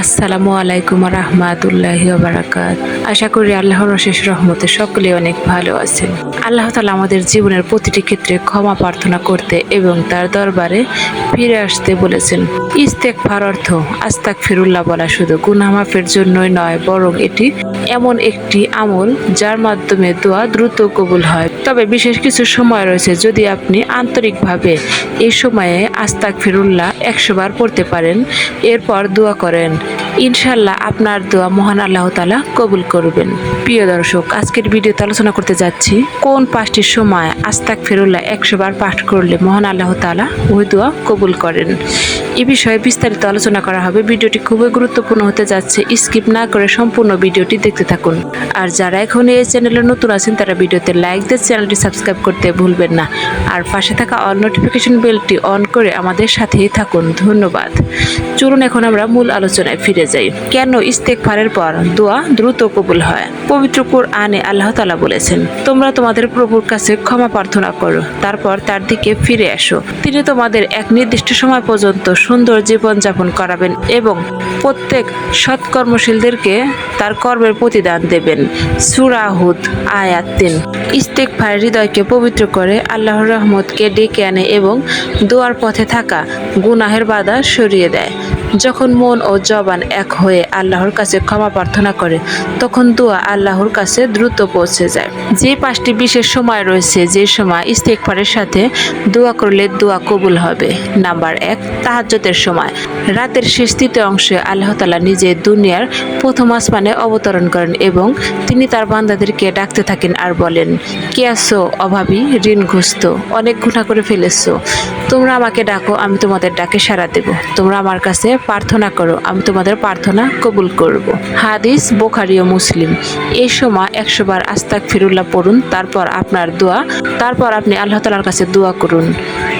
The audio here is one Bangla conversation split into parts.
আসসালামু আলাইকুম রহমাতুল্লাহি বারাকাত। আশা করি আল্লাহর অশেষ রহমতে সকলে অনেক ভালো আছেন। আল্লাহ তালা আমাদের জীবনের প্রতিটি ক্ষেত্রে ক্ষমা প্রার্থনা করতে এবং তার দরবারে ফিরে আসতে বলেছেন। ইস্তেক ফার অর্থ আস্তাক ফিরুল্লাহ বলা শুধু গুনামাফের জন্যই নয়, বরং এটি এমন একটি আমল যার মাধ্যমে দোয়া দ্রুত কবুল হয়। তবে বিশেষ কিছু সময় রয়েছে যদি আপনি আন্তরিকভাবে এই সময়ে আস্তাক ফিরুল্লাহ একশোবার পড়তে পারেন, এরপর দোয়া করেন। ইনশাল্লাহ আপনার দোয়া মহান আল্লাহ তালা কবুল করবেন। প্রিয় দর্শক, আজকের ভিডিওতে আলোচনা করতে যাচ্ছি, কোন পাঁচটির সময় আস্তাক ফেরুল্লাহ একশো বার পাঠ করলে মহান আল্লাহ তালা ওই দোয়া কবুল করেন? এ বিষয়ে বিস্তারিত আলোচনা করা হবে। ভিডিওটি খুবই গুরুত্বপূর্ণ হতে যাচ্ছে। স্কিপ না করে সম্পূর্ণ ভিডিওটি দেখতে থাকুন। আর যারা এখন এই চ্যানেলে নতুন আছেন, তারা ভিডিওতে লাইক দিয়ে চ্যানেলটি সাবস্ক্রাইব করতে ভুলবেন না। আর পাশে থাকা অল নোটিফিকেশন বেলটি অন করে আমাদের সাথেই থাকুন। ধন্যবাদ। চলুন এখন আমরা মূল আলোচনায় ফিরে যাই। কেন ইস্তেকফারের পর দোয়া দ্রুত কবুল হয়? পবিত্র কোরআনে আল্লাহ তালা বলেছেন, তোমরা তোমাদের প্রভুর কাছে ক্ষমা প্রার্থনা করো, তারপর তার দিকে ফিরে আসো তিনি তোমাদের এক নির্দিষ্ট সময় পর্যন্ত সুন্দর জীবনযাপন করাবেন এবং প্রত্যেক সৎকর্মশীলদেরকে তার কর্মের প্রতিদান দেবেন। সুরাহুদ আয়াত তিন। ইস্তেকফার হৃদয়কে পবিত্র করে আল্লাহর রহমতকে ডেকে আনে এবং দোয়ার পথে থাকা গুনাহের বাধা সরিয়ে দেয়। যখন মন ও জবান এক হয়ে আল্লাহর কাছে ক্ষমা প্রার্থনা করে, তখন দোয়া আল্লাহর কাছে দ্রুত পৌঁছে যায়। যে পাঁচটি বিশেষ সময় রয়েছে, যে সময় ইস্তেকফারের সাথে দোয়া করলে দোয়া কবুল হবে। নাম্বার এক তাহাজ্জতের সময়। রাতের শেষ তৃতীয় অংশে আল্লাহ তালা নিজে দুনিয়ার প্রথম আসমানে অবতরণ করেন এবং তিনি তার বান্দাদেরকে ডাকতে থাকেন আর বলেন, কে আসো অভাবী, ঋণগ্রস্ত? অনেক গুণা করে ফেলেছো। তোমরা আমাকে ডাকো, আমি তোমাদের ডাকে সাড়া দেব। তোমরা আমার কাছে প্রার্থনা করো, আমি তোমাদের প্রার্থনা কবুল করব। হাদিস, বোখারি ও মুসলিম। এই সময় একশো বার আস্তাক ফিরুল্লাহ পড়ুন, তারপর আপনার দোয়া, তারপর আপনি আল্লাহ তালার কাছে দোয়া করুন।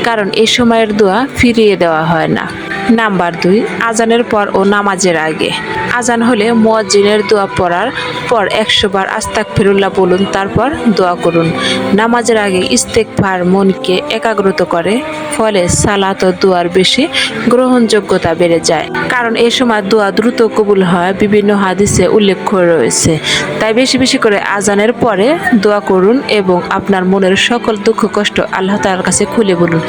কারণ এই সময়ের দোয়া ফিরিয়ে দেওয়া হয় না। নাম্বার দুই, আজানের পর ও নামাজের আগে। আজান হলে মুয়াজ্জিনের দোয়া পড়ার পর একশো বার আস্তাক ফিরুল্লাহ বলুন, তারপর দোয়া করুন। নামাজের আগে ইস্তেকফার মনকে একাগ্রত করে, ফলে সালাত ও দোয়ার বেশি গ্রহণযোগ্যতা বেড়ে যায়। কারণ এ সময় দোয়া দ্রুত কবুল হয়, বিভিন্ন হাদিসে উল্লেখ রয়েছে। তাই বেশি বেশি করে আজানের পরে দোয়া করুন এবং আপনার মনের সকল দুঃখ কষ্ট আল্লাহ তালার কাছে খুলে বলুন।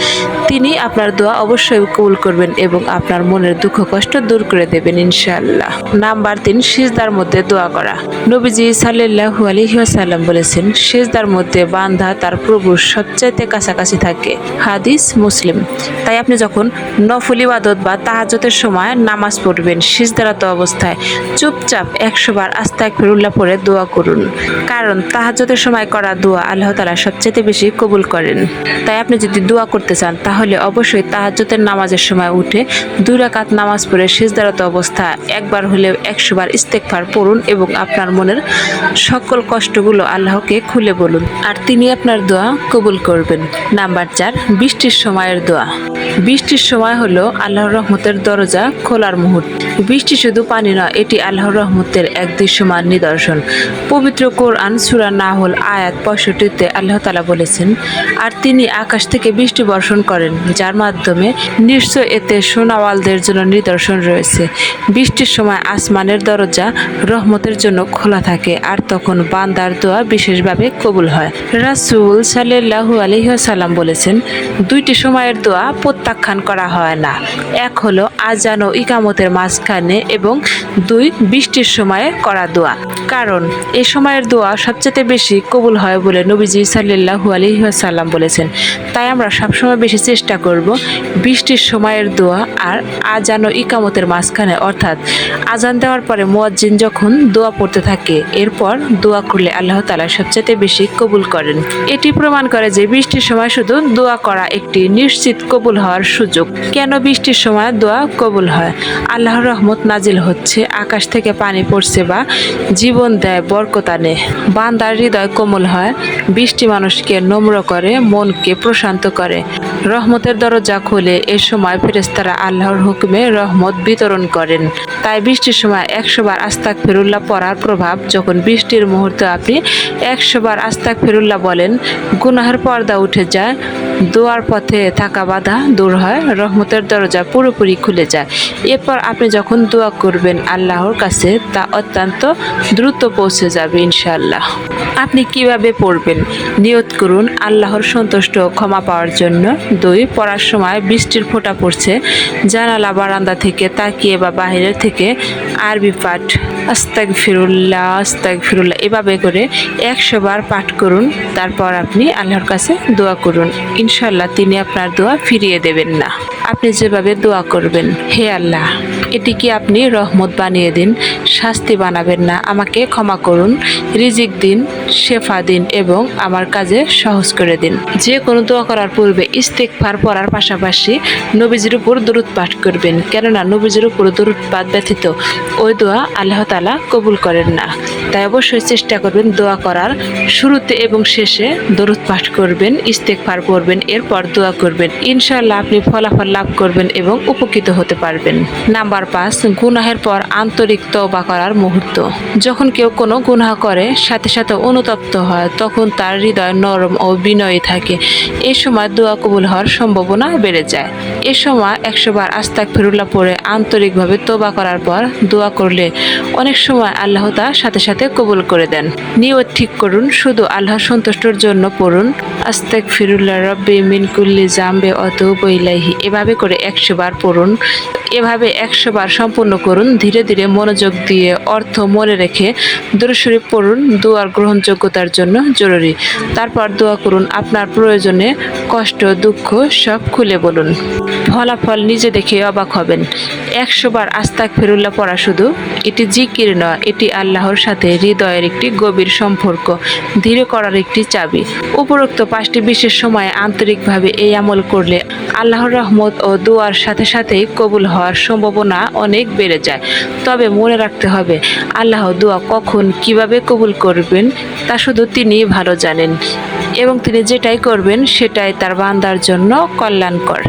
তিনি আপনার দোয়া অবশ্যই কবুল করবেন এবং আপনার মনের দুঃখ, কষ্ট দূর করে দেবেন ইনশাআল্লাহ। নাম্বার তিন, সিজদার মধ্যে দোয়া করা। নবীজি সাল্লাহু আলহিহাসাল্লাম বলেছেন, সিজদার মধ্যে বান্ধা তার প্রভুর সবচাইতে কাছাকাছি থাকে। হাদিস মুসলিম। তাই আপনি যখন নফল ইবাদত বা তাহাজতের সময় নামাজ পড়বেন, সিজদারত অবস্থায় চুপচাপ একশো বার আস্তাক ফিরুল্লাহ পরে দোয়া করুন। কারণ তাহাজতের সময় করা দোয়া আল্লাহ তালা সবচেয়ে বেশি কবুল করেন। তাই আপনি যদি দোয়া করতে চান, তাহলে অবশ্যই তাহাজতের নামাজের সময় উঠে দুই রাকাত নামাজ পড়ে সিজদারত অবস্থা, একবার হলেও একশো বার ইস্তেকফার পড়ুন এবং আপনার মনের সকল কষ্টগুলো আল্লাহকে খুলে বলুন। আর তিনি আপনার দোয়া কবুল করবেন। নাম্বার চার, বৃষ্টির সময়ের দোয়া। বৃষ্টির সময় হলো আল্লাহর রহমতের দরজা খোলার মুহূর্ত। বৃষ্টি শুধু পানি নয়, এটি আল্লাহর রহমতের এক দৃশ্যমান নিদর্শন। পবিত্র কোরআন সুরা নাহল আয়াত পঁয়ষট্টিতে আল্লাহ তালা বলেছেন, আর তিনি আকাশ থেকে বৃষ্টি বর্ষণ করেন, যার মাধ্যমে নিশ্চয় এতে সোনাওয়ালদের জন্য নিদর্শন রয়েছে। বৃষ্টির সময় আসমানের দরজা রহমতের জন্য খোলা থাকে আর তখন বান্দার দোয়া বিশেষভাবে কবুল হয়। রাসুল সাল্লাহু আলহিহাসাল্লাম বলেছেন, দুইটি সময়ের দোয়া প্রত্যাখ্যান করা হয় না। এক হলো আজান ও ইকামতের মাঝখানে এবং দুই বৃষ্টির সময়ে করা দোয়া। কারণ এ সময়ের দোয়া সবচেয়ে বেশি কবুল হয় বলে নবীজি সাল্লাহু আলহিহাসাল্লাম বলেছেন। তাই আমরা সবসময় বেশি চেষ্টা করব বৃষ্টির সময়ের দোয়া আর আজান ও ইকামতের মাঝখানে, অর্থাৎ আজান দেওয়ার পরে মুয়াজ্জিন যখন দোয়া পড়তে থাকে, এরপর দোয়া করলে আল্লাহ তালা সবচেয়ে বেশি কবুল করেন। এটি প্রমাণ করে যে বৃষ্টির সময় শুধু দোয়া করা একটি নিশ্চিত কবুল হওয়ার সুযোগ। কেন বৃষ্টির সময় দোয়া কবুল হয়? আল্লাহর রহমত নাজিল হচ্ছে আকাশ থেকে পানি পড়ছে বা জীবন দেয় বরকত আনে। বান্দার হৃদয় কোমল হয়, বৃষ্টি মানুষকে নম্র করে, মনকে প্রশান্ত করে। রহমতের দরজা খুলে এ সময় ফেরেস্তারা আল্লাহর হুকুমে রহমত বিতরণ করেন। তাই বৃষ্টির সময় একশোবার আস্তাক ফেরুল্লাহ পড়ার প্রভাব যখন বৃষ্টির মুহূর্তে আপনি একশোবার আস্তাক ফেরুল্লাহ বলেন, গুনাহের পর্দা উঠে যায়। দোয়ার পথে থাকা বাধা দূর হয়, রহমতের দরজা পুরোপুরি খুলে যায়। এরপর আপনি যখন দোয়া করবেন আল্লাহর কাছে, তা অত্যন্ত দ্রুত পৌঁছে যাবে ইনশাআল্লাহ। আপনি কীভাবে পড়বেন? নিয়ত করুন, আল্লাহর সন্তুষ্ট ক্ষমা পাওয়ার জন্য। দুই, পড়ার সময় বৃষ্টির ফোঁটা পড়ছে। জানালা বারান্দা থেকে তাকিয়ে বা বাহিরের থেকে আরবি পাঠ আস্তাক ফিরুল্লাহ আস্তাক ফিরুল্লাহ এভাবে করে একশো বার পাঠ করুন। তারপর আপনি আল্লাহর কাছে দোয়া করুন। ইনশাল্লাহ তিনি আপনার দোয়া ফিরিয়ে দেবেন না। আপনি যেভাবে দোয়া করবেন, হে আল্লাহ এটিকে আপনি রহমত বানিয়ে দিন, শাস্তি বানাবেন না? আমাকে ক্ষমা করুন, রিজিক দিন, শেফা দিন এবং আমার কাজে সহজ করে দিন। যে কোনো দোয়া করার পূর্বে ইস্তেকফার পড়ার পাশাপাশি নবীজির উপর দরুদ পাঠ করবেন। কেননা নবীজির উপর দরুদ পাঠ ব্যতীত ওই দোয়া আল্লাহ তালা কবুল করেন না। তাই অবশ্যই চেষ্টা করবেন দোয়া করার। শুরুতে এবং শেষে দরুদ পাঠ করবেন ইস্তেকফার করবেন এরপর দোয়া করবেন। ইনশাল্লাহ আপনি ফলাফল লাভ করবেন এবং উপকৃত হতে পারবেন। নাম্বার পাঁচ, গুনাহের পর আন্তরিক তওবা করার মুহূর্ত। যখন কেউ কোনো গুনাহ করে, সাথে সাথে অনুতপ্ত হয়, তখন তার হৃদয় নরম ও বিনয়ী থাকে। এ সময় দোয়া কবুল হওয়ার সম্ভাবনা বেড়ে যায়। এ সময় একশো বার আস্তাক ফিরুল্লাহ পড়ে আন্তরিকভাবে তোবা করার পর দোয়া করলে অনেক সময় আল্লাহ তার সাথে সাথে কবুল করে দেন। নিয়ত ঠিক করুন, শুধু আল্লাহ সন্তুষ্টর জন্য পড়ুন। আস্তাক ফিরুল্লাহ রব্বি মিনকুল্লি জাম্বে অত বইলাইহি এভাবে করে একশো বার পড়ুন। এভাবে একশো বার সম্পূর্ণ করুন। ধীরে ধীরে মনোযোগ দিয়ে অর্থ মনে রেখে দূরশরী পড়ুন। দোয়ার গ্রহণযোগ্যতার জন্য জরুরি। তারপর দোয়া করুন আপনার প্রয়োজনে কষ্ট, দুঃখ সব খুলে বলুন। ফলাফল নিজে দেখে অবাক হবেন। একশো বার আস্তাক ফেরুল্লাহ পড়া শুধু এটি জিকির নয়, এটি আল্লাহর সাথে হৃদয়ের একটি গভীর সম্পর্ক, ধীরে করার একটি চাবি। উপরোক্ত পাঁচটি বিশেষ সময়ে আন্তরিকভাবে এই আমল করলে আল্লাহর রহমত ও দোয়ার সাথে সাথেই কবুল হওয়ার সম্ভাবনা অনেক বেড়ে যায়। তবে মনে রাখতে হবে, আল্লাহ দোয়া কখন কীভাবে কবুল করবেন তা শুধু তিনি ভালো জানেন এবং তিনি যেটাই করবেন সেটাই তার বান্দার জন্য কল্যাণকর।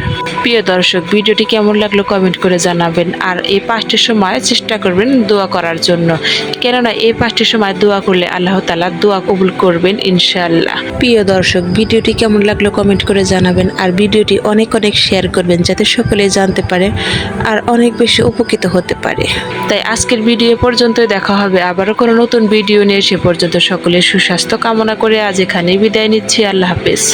প্রিয় দর্শক, ভিডিওটি কেমন লাগল কমেন্ট করে জানাবেন। আর এই পাঁচটি সময় চেষ্টা করবেন দোয়া করার জন্য। কেননা এই পাঁচটি সময় দোয়া করলে আল্লাহ তালা দোয়া কবুল করবেন, ইনশাআল্লাহ। প্রিয় দর্শক, ভিডিওটি কেমন লাগল কমেন্ট করে জানাবেন। আর ভিডিওটি অনেক অনেক শেয়ার করবেন যাতে সকলে জানতে পারে আর অনেক বেশি উপকৃত হতে পারে। তাই আজকের ভিডিও এ পর্যন্তই দেখা হবে। আবারও কোনো নতুন ভিডিও নিয়ে সে পর্যন্ত সকলের সুস্বাস্থ্য কামনা করে আজ এখানেই বিদায় নিচ্ছি। আল্লাহ হাফেজ।